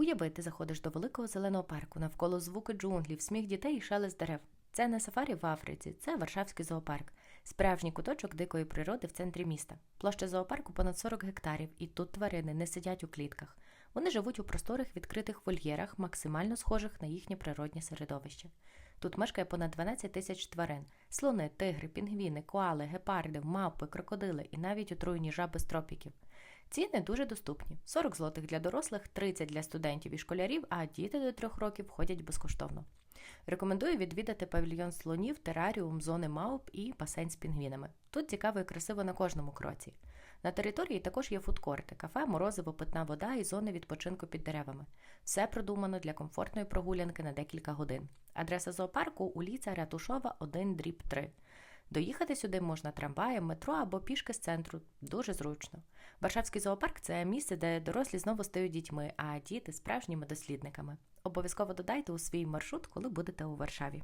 Уяви, ти заходиш до великого зеленого парку, навколо звуки джунглів, сміх дітей і шелест дерев. Це не сафарі в Африці, це Варшавський зоопарк, справжній куточок дикої природи в центрі міста. Площа зоопарку понад 40 гектарів, і тут тварини не сидять у клітках. Вони живуть у просторих відкритих вольєрах, максимально схожих на їхнє природнє середовище. Тут мешкає понад 12 тисяч тварин: слони, тигри, пінгвіни, коали, гепарди, мавпи, крокодили і навіть отруйні жаби з тропіків. Ціни дуже доступні: 40 злотих для дорослих, 30 для студентів і школярів, а діти до 3 років ходять безкоштовно. Рекомендую відвідати павільйон слонів, тераріум, зони мавп і басейн з пінгвінами. Тут цікаво і красиво на кожному кроці. На території також є фудкорти, кафе, морозиво, питна вода і зони відпочинку під деревами. Все продумано для комфортної прогулянки на декілька годин. Адреса зоопарку уліця Рятушова 1 дріб 3. Доїхати сюди можна трамваєм, метро або пішки з центру. Дуже зручно. Варшавський зоопарк це місце, де дорослі знову стають дітьми, а діти справжніми дослідниками. Обов'язково додайте у свій маршрут, коли будете у Варшаві.